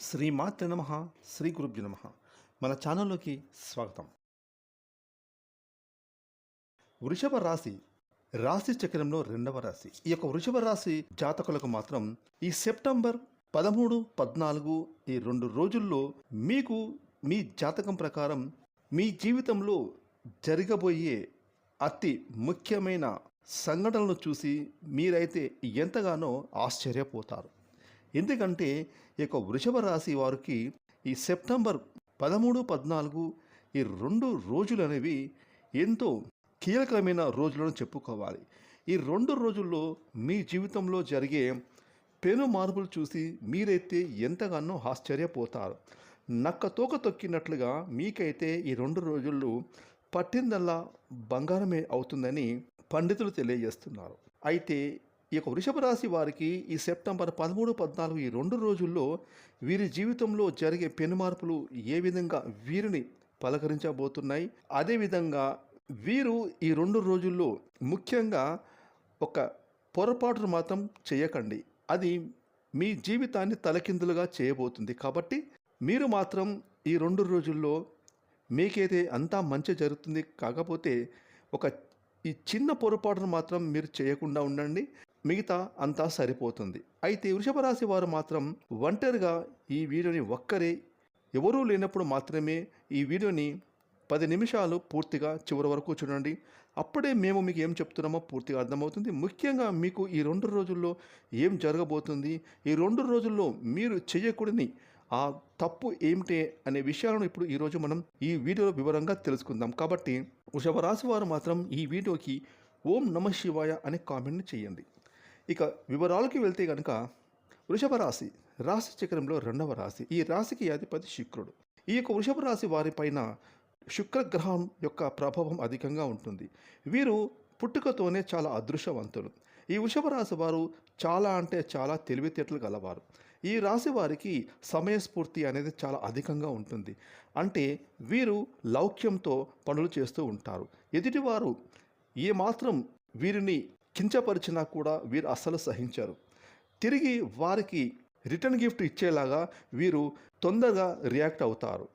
శ్రీమాత్ర నమ శ్రీ గురుభ్యు నమ. మన ఛానల్లోకి స్వాగతం. వృషభ రాశి రాశి చక్రంలో రెండవ రాశి. ఈ యొక్క వృషభ రాశి జాతకులకు మాత్రం ఈ సెప్టెంబర్ పదమూడు పద్నాలుగు ఈ రెండు రోజుల్లో మీకు మీ జాతకం ప్రకారం మీ జీవితంలో జరగబోయే అతి ముఖ్యమైన సంఘటనలు చూసి మీరైతే ఎంతగానో ఆశ్చర్యపోతారు. ఎందుకంటే ఈ యొక్క వృషభ రాశి వారికి ఈ సెప్టెంబర్ పదమూడు పద్నాలుగు ఈ రెండు రోజులు అనేవి ఎంతో కీలకమైన రోజులను చెప్పుకోవాలి. ఈ రెండు రోజుల్లో మీ జీవితంలో జరిగే పెను మార్పులు చూసి మీరైతే ఎంతగానో ఆశ్చర్యపోతారు. నక్క తోక తొక్కినట్లుగా మీకైతే ఈ రెండు రోజుల్లో పట్టిందల్లా బంగారమే అవుతుందని పండితులు తెలియజేస్తున్నారు. అయితే ఈ యొక్క వృషభ రాశి వారికి ఈ సెప్టెంబర్ పదమూడు పద్నాలుగు ఈ రెండు రోజుల్లో వీరి జీవితంలో జరిగే పెను మార్పులు ఏ విధంగా వీరిని పలకరించబోతున్నాయి? అదేవిధంగా వీరు ఈ రెండు రోజుల్లో ముఖ్యంగా ఒక పొరపాటును మాత్రం చేయకండి. అది మీ జీవితాన్ని తలకిందులుగా చేయబోతుంది. కాబట్టి మీరు మాత్రం ఈ రెండు రోజుల్లో మీకైతే అంతా మంచి జరుగుతుంది. కాకపోతే ఒక ఈ చిన్న పొరపాటును మాత్రం మీరు చేయకుండా ఉండండి. మిగతా అంతా సరిపోతుంది. అయితే వృషభ రాశి వారు మాత్రం ఒంటరిగా ఈ వీడియోని ఒక్కరే ఎవరూ లేనప్పుడు మాత్రమే ఈ వీడియోని పది నిమిషాలు పూర్తిగా చివరి వరకు చూడండి. అప్పుడే మేము మీకు ఏం చెప్తున్నామో పూర్తిగా అర్థమవుతుంది. ముఖ్యంగా మీకు ఈ రెండు రోజుల్లో ఏం జరగబోతుంది? ఈ రెండు రోజుల్లో మీరు చేయకూడని ఆ తప్పు ఏమిటి అనే విషయాలను ఇప్పుడు ఈరోజు మనం ఈ వీడియోలో వివరంగా తెలుసుకుందాం. కాబట్టి వృషభ రాశి వారు మాత్రం ఈ వీడియోకి ఓం నమ శివాయ అనే కామెంట్ని చేయండి. ఇక వివరాలకి వెళ్తే కనుక వృషభ రాశి రాశి చక్రంలో రెండవ రాశి. ఈ రాశికి అధిపతి శుక్రుడు. ఈ యొక్క వృషభ రాశి వారిపైన శుక్రగ్రహం యొక్క ప్రభావం అధికంగా ఉంటుంది. వీరు పుట్టుకతోనే చాలా అదృష్టవంతులు. ఈ వృషభ రాశి వారు చాలా అంటే చాలా తెలివితేటలు గలవారు. ఈ రాశి వారికి సమయస్ఫూర్తి అనేది చాలా అధికంగా ఉంటుంది. అంటే వీరు లౌక్యంతో పనులు చేస్తూ ఉంటారు. ఎదుటివారు ఏమాత్రం వీరిని కించపరిచినా కూడా వీరు అస్సలు సహించారు. తిరిగి వారికి రిటర్న్ గిఫ్ట్ ఇచ్చేలాగా వీరు తొందరగా రియాక్ట్ అవుతారు.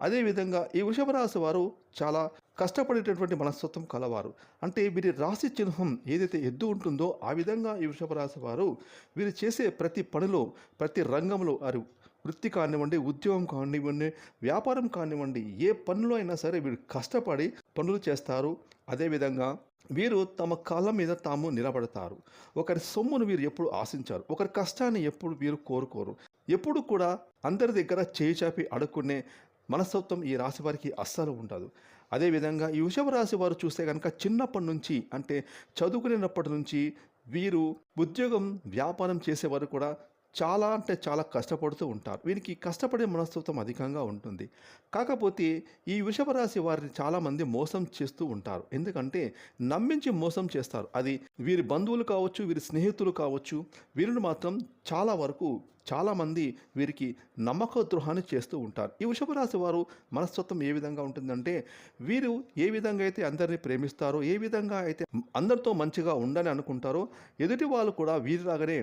అదేవిధంగా ఈ వృషభ రాశి వారు చాలా కష్టపడేటటువంటి మనస్తత్వం కలవారు. అంటే వీరి రాశి చిహ్నం ఏదైతే ఎద్దు ఉంటుందో ఆ విధంగా ఈ వృషభ రాశి వారు వీరు చేసే ప్రతి పనిలో ప్రతి రంగంలో వారు వృత్తి కానివ్వండి ఉద్యోగం కానివ్వండి వ్యాపారం కానివ్వండి ఏ పనిలో అయినా సరే వీరు కష్టపడి పనులు చేస్తారు. అదేవిధంగా వీరు తమ కాళ్ళ మీద తాము నిలబడతారు. ఒకరి సొమ్మును వీరు ఎప్పుడు ఆశించారు. ఒకరి కష్టాన్ని ఎప్పుడు వీరు కోరుకోరు. ఎప్పుడు కూడా అందరి దగ్గర చేయి చాపి అడుక్కునే మనస్తత్వం ఈ రాశి వారికి అస్సలు ఉండదు. అదేవిధంగా ఈ వృషభ రాశి వారు చూస్తే కనుక చిన్నప్పటి నుంచి అంటే చదువుకునేటప్పటి నుంచి వీరు ఉద్యోగం వ్యాపారం చేసేవారు కూడా చాలా అంటే చాలా కష్టపడుతూ ఉంటారు. వీరికి కష్టపడే మనస్తత్వం అధికంగా ఉంటుంది. కాకపోతే ఈ వృషభ రాశి వారిని చాలామంది మోసం చేస్తూ ఉంటారు. ఎందుకంటే నమ్మించి మోసం చేస్తారు. అది వీరి బంధువులు కావచ్చు వీరి స్నేహితులు కావచ్చు వీరిని మాత్రం చాలా వరకు చాలామంది వీరికి నమ్మక ద్రోహాన్ని చేస్తూ ఉంటారు. ఈ వృషభ రాశి వారు మనస్తత్వం ఏ విధంగా ఉంటుందంటే వీరు ఏ విధంగా అయితే అందరినీ ప్రేమిస్తారో ఏ విధంగా అయితే అందరితో మంచిగా ఉండాలని అనుకుంటారో ఎదుటి వాళ్ళు కూడా వీరిలాగానే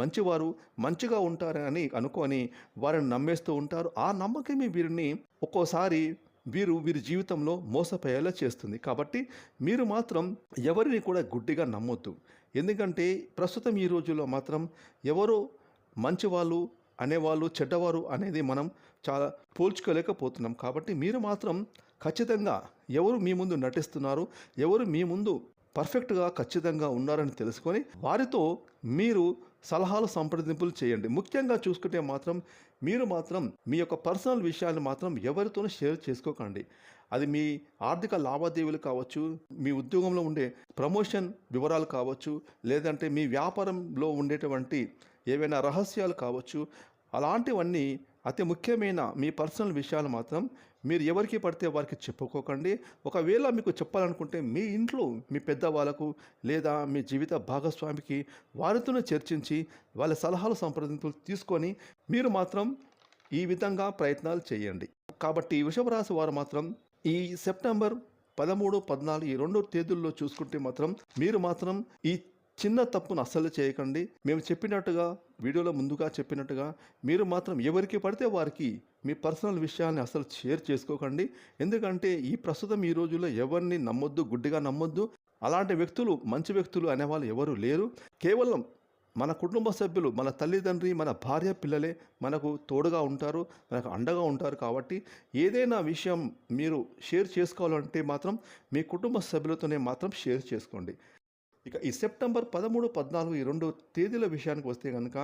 మంచివారు మంచిగా ఉంటారని అనుకొని వారిని నమ్మేస్తూ ఉంటారు. ఆ నమ్మకమే వీరిని ఒక్కోసారి వీరు వీరి జీవితంలో మోసపోయేలా చేస్తుంది. కాబట్టి మీరు మాత్రం ఎవరిని కూడా గుడ్డిగా నమ్మొద్దు. ఎందుకంటే ప్రస్తుతం ఈ రోజుల్లో మాత్రం ఎవరో మంచివాళ్ళు అనేవాళ్ళు చెడ్డవారు అనేది మనం చాలా పోల్చుకోలేకపోతున్నాం. కాబట్టి మీరు మాత్రం ఖచ్చితంగా ఎవరు మీ ముందు నటిస్తున్నారు ఎవరు మీ ముందు పర్ఫెక్ట్గా ఖచ్చితంగా ఉన్నారని తెలుసుకొని వారితో మీరు సలహాలు సంప్రదింపులు చేయండి. ముఖ్యంగా చూసుకుంటే మాత్రం మీరు మాత్రం మీ యొక్క పర్సనల్ విషయాన్ని మాత్రం ఎవరితోనూ షేర్ చేసుకోకండి. అది మీ ఆర్థిక లావాదేవీలు కావచ్చు మీ ఉద్యోగంలో ఉండే ప్రమోషన్ వివరాలు కావచ్చు లేదంటే మీ వ్యాపారంలో ఉండేటువంటి ఏవైనా రహస్యాలు కావచ్చు అలాంటివన్నీ అతి ముఖ్యమైన మీ పర్సనల్ విషయాలు మాత్రం మీరు ఎవరికి పడితే వారికి చెప్పుకోకండి. ఒకవేళ మీకు చెప్పాలనుకుంటే మీ ఇంట్లో మీ పెద్దవాళ్ళకు లేదా మీ జీవిత భాగస్వామికి వారితోనే చర్చించి వాళ్ళ సలహాలు సంప్రదింపులు తీసుకొని మీరు మాత్రం ఈ విధంగా ప్రయత్నాలు చేయండి. కాబట్టి వృషభరాశి వారు మాత్రం ఈ సెప్టెంబర్ పదమూడు పద్నాలుగు ఈ రెండు తేదీల్లో చూసుకుంటే మాత్రం మీరు మాత్రం ఈ చిన్న తప్పును అస్సలు చేయకండి. మేము చెప్పినట్టుగా వీడియోలో ముందుగా చెప్పినట్టుగా మీరు మాత్రం ఎవరికి పడితే వారికి మీ పర్సనల్ విషయాన్ని అసలు షేర్ చేసుకోకండి. ఎందుకంటే ఈ ప్రస్తుతం ఈ రోజుల్లో ఎవరిని నమ్మొద్దు గుడ్డిగా నమ్మొద్దు. అలాంటి వ్యక్తులు మంచి వ్యక్తులు అనేవాళ్ళు ఎవరు లేరు. కేవలం మన కుటుంబ సభ్యులు మన తల్లిదండ్రి మన భార్య పిల్లలే మనకు తోడుగా ఉంటారు మనకు అండగా ఉంటారు కాబట్టి ఏదైనా విషయం మీరు షేర్ చేసుకోవాలంటే మాత్రం మీ కుటుంబ సభ్యులతోనే మాత్రం షేర్ చేసుకోండి. ఇక ఈ సెప్టెంబర్ పదమూడు పద్నాలుగు ఈ రెండు తేదీల విషయానికి వస్తే కనుక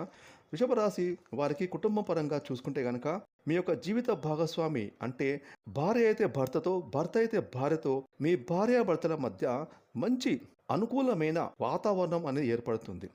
వృషభరాశి వారికి కుటుంబ పరంగా చూసుకుంటే కనుక మీ యొక్క జీవిత భాగస్వామి అంటే భార్య అయితే భర్తతో భర్త అయితే భార్యతో మీ భార్యాభర్తల మధ్య మంచి అనుకూలమైన వాతావరణం అనేది ఏర్పడుతుంది.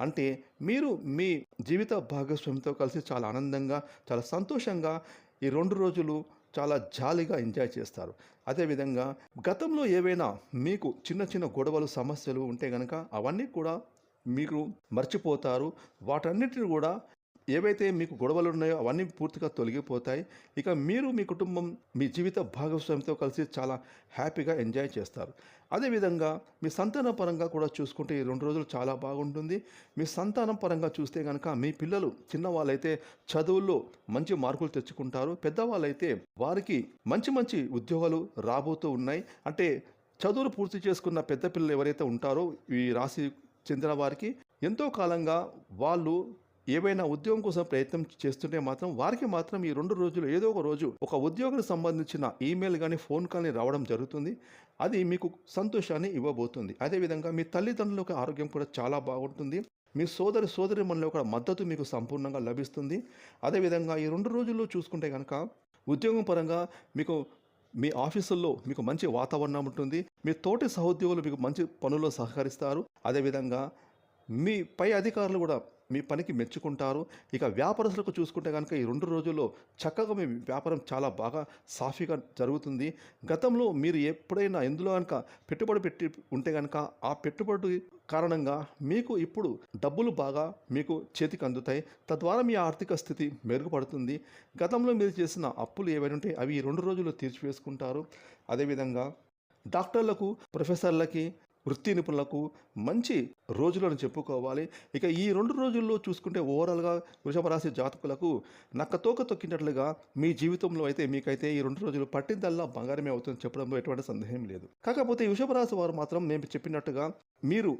అంటే మీరు మీ జీవిత భాగస్వామితో కలిసి చాలా ఆనందంగా చాలా సంతోషంగా ఈ రెండు రోజులు చాలా జాలీగా ఎంజాయ్ చేస్తారు. అదేవిధంగా గతంలో ఏవైనా మీకు చిన్న చిన్న గొడవలు సమస్యలు ఉంటే కనుక అవన్నీ కూడా మీరు మర్చిపోతారు. వాటన్నిటిని కూడా ఏవైతే మీకు గొడవలు ఉన్నాయో అవన్నీ పూర్తిగా తొలగిపోతాయి. ఇక మీరు మీ కుటుంబం మీ జీవిత భాగస్వామితో కలిసి చాలా హ్యాపీగా ఎంజాయ్ చేస్తారు. అదేవిధంగా మీ సంతాన పరంగా కూడా చూసుకుంటే ఈ రెండు రోజులు చాలా బాగుంటుంది. మీ సంతానం పరంగా చూస్తే కనుక మీ పిల్లలు చిన్నవాళ్ళైతే చదువుల్లో మంచి మార్కులు తెచ్చుకుంటారు. పెద్దవాళ్ళైతే వారికి మంచి మంచి ఉద్యోగాలు రాబోతూ ఉన్నాయి. అంటే చదువులు పూర్తి చేసుకున్న పెద్ద పిల్లలు ఎవరైతే ఉంటారో ఈ రాశి చెందిన వారికి ఎంతో కాలంగా వాళ్ళు ఏవైనా ఉద్యోగం కోసం ప్రయత్నం చేస్తుంటే మాత్రం వారికి మాత్రం ఈ రెండు రోజులు ఏదో ఒక రోజు ఒక ఉద్యోగానికి సంబంధించిన ఈమెయిల్ కానీ ఫోన్ కానీ రావడం జరుగుతుంది. అది మీకు సంతోషాన్ని ఇవ్వబోతుంది. అదేవిధంగా మీ తల్లిదండ్రులకు ఆరోగ్యం కూడా చాలా బాగుంటుంది. మీ సోదరి సోదరి మనలో కూడా మద్దతు మీకు సంపూర్ణంగా లభిస్తుంది. అదేవిధంగా ఈ రెండు రోజుల్లో చూసుకుంటే కనుక ఉద్యోగం పరంగా మీకు మీ ఆఫీసుల్లో మీకు మంచి వాతావరణం ఉంటుంది. మీ తోటి సహోద్యోగులు మీకు మంచి పనుల్లో సహకరిస్తారు. అదేవిధంగా మీ పై అధికారులు కూడా మీ పనికి మెచ్చుకుంటారు. ఇక వ్యాపారస్తులకు చూసుకుంటే కనుక ఈ రెండు రోజుల్లో చక్కగా మీ వ్యాపారం చాలా బాగా సాఫీగా జరుగుతుంది. గతంలో మీరు ఎప్పుడైనా ఎందులో కనుక పెట్టుబడి పెట్టి ఉంటే కనుక ఆ పెట్టుబడి కారణంగా మీకు ఇప్పుడు డబ్బులు బాగా మీకు చేతికి అందుతాయి. తద్వారా మీ ఆర్థిక స్థితి మెరుగుపడుతుంది. గతంలో మీరు చేసిన అప్పులు ఏవైనా ఉంటే అవి ఈ రెండు రోజుల్లో తీర్చివేసుకుంటారు. అదేవిధంగా డాక్టర్లకు ప్రొఫెసర్లకి వృత్తి నిపుణులకు మంచి రోజులను చెప్పుకోవాలి. ఇక ఈ రెండు రోజుల్లో చూసుకుంటే ఓవరాల్గా వృషభ రాశి జాతకులకు నక్కతోక తొక్కినట్లుగా మీ జీవితంలో అయితే మీకైతే ఈ రెండు రోజులు పట్టిందల్లా బంగారమే అవుతుంది చెప్పడంలో ఎటువంటి సందేహం లేదు. కాకపోతే ఈ వృషభ రాశి వారు మాత్రం మేము చెప్పినట్టుగా మీరు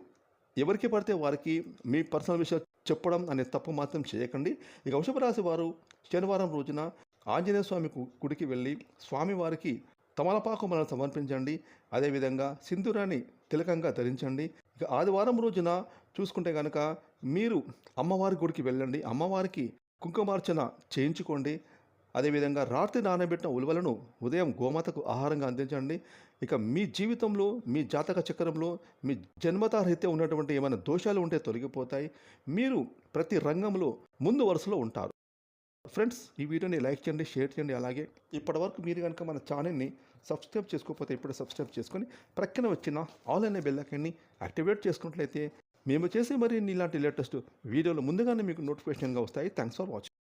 ఎవరికి పడితే వారికి మీ పర్సనల్ విషయాలు చెప్పడం అనే తప్పు మాత్రం చేయకండి. ఇక వృషభ రాశి వారు శనివారం రోజున ఆంజనేయ స్వామి గుడికి వెళ్ళి స్వామివారికి తమలపాకు మనం సమర్పించండి. అదేవిధంగా సింధూరాన్ని తిలకంగా ధరించండి. ఇక ఆదివారం రోజున చూసుకుంటే కనుక మీరు అమ్మవారి గుడికి వెళ్ళండి. అమ్మవారికి కుంకుమార్చన చేయించుకోండి. అదేవిధంగా రాత్రి నానబెట్టిన ఉలువలను ఉదయం గోమాతకు ఆహారంగా అందించండి. ఇక మీ జీవితంలో మీ జాతక చక్రంలో మీ జన్మతారీత్యా ఉన్నటువంటి ఏమైనా దోషాలు ఉంటే తొలగిపోతాయి. మీరు ప్రతి రంగంలో ముందు వరుసలో ఉంటారు. ఫ్రెండ్స్ ఈ వీడియోని లైక్ చేయండి షేర్ చేయండి అలాగే ఇప్పటివరకు మీరు కనుక మన ఛానల్ని సబ్స్క్రైబ్ చేసుకోకపోతే ఇప్పుడు సబ్స్క్రైబ్ చేసుకొని ప్రక్కన వచ్చిన ఆల్ అనే బెల్లైకన్ని యాక్టివేట్ చేసుకున్నట్లయితే మేము చేసే మరి ఇలాంటి లేటెస్ట్ వీడియోలు ముందుగానే మీకు నోటిఫికేషన్గా వస్తాయి. Thanks for watching